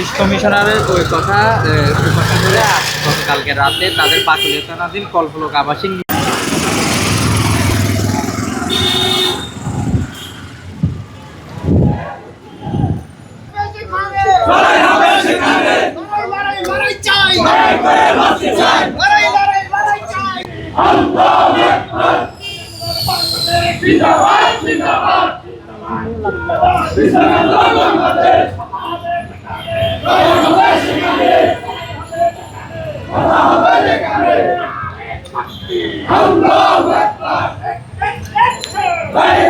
Police কমিশনারের ওই কথা গতকালকে রাতে তাদের বাকুলিয়ানাধীন কল্পলোক আবাসিক জিন্দাবাদ জিন্দাবাদ বাংলাদেশ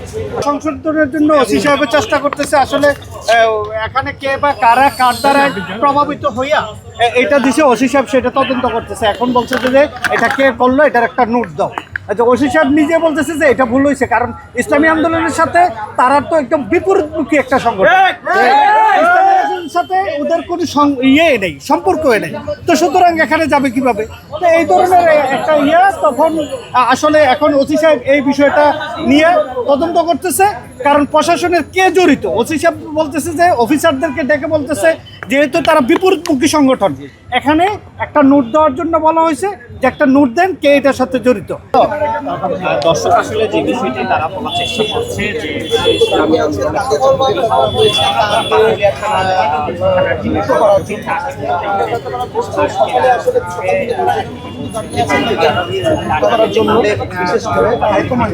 সংশোধনের জন্য ওসি সাহেবের চেষ্টা করতেছে আসলে এখানে কে বা কারা কার দ্বারা প্রভাবিত হইয়া এটা দিছে ওসি সাহেব, সেটা তদন্ত করতেছে। এখন বলছে যে এটা কে করল, এটার একটা নোট দাও। আচ্ছা ওসি সাহেব নিজে বলতেছে যে এটা ভুল হয়েছে কারণ ইসলামী আন্দোলনের সাথে তারা তো একদম বিপরীতমুখী একটা সংগঠন ইসলামী আন্দোলনের সাথে ওদের কোনো ইয়ে নেই সম্পর্ক নেই। তো সুতরাং এখানে যাবে কীভাবে? তো এই ধরনের একটা ইয়ে তখন আসলে এখন ওসি সাহেব এই বিষয়টা নিয়ে তদন্ত করতেছে। কারণ প্রশাসনের কে জড়িত? ওসি সাহেব বলতেছে যে অফিসারদেরকে ডেকে বলতেছে যেহেতু তারা বিপরীতমুখী সংগঠন, এখানে একটা নোট দেওয়ার জন্য বলা হয়েছে যে একটা নোট দেন কে এটার সাথে জড়িত। দর্শক আসলে যে বিষয়টি তারা বলার চেষ্টা করছে যে জন্য বিশেষ করে হাইকমান্ড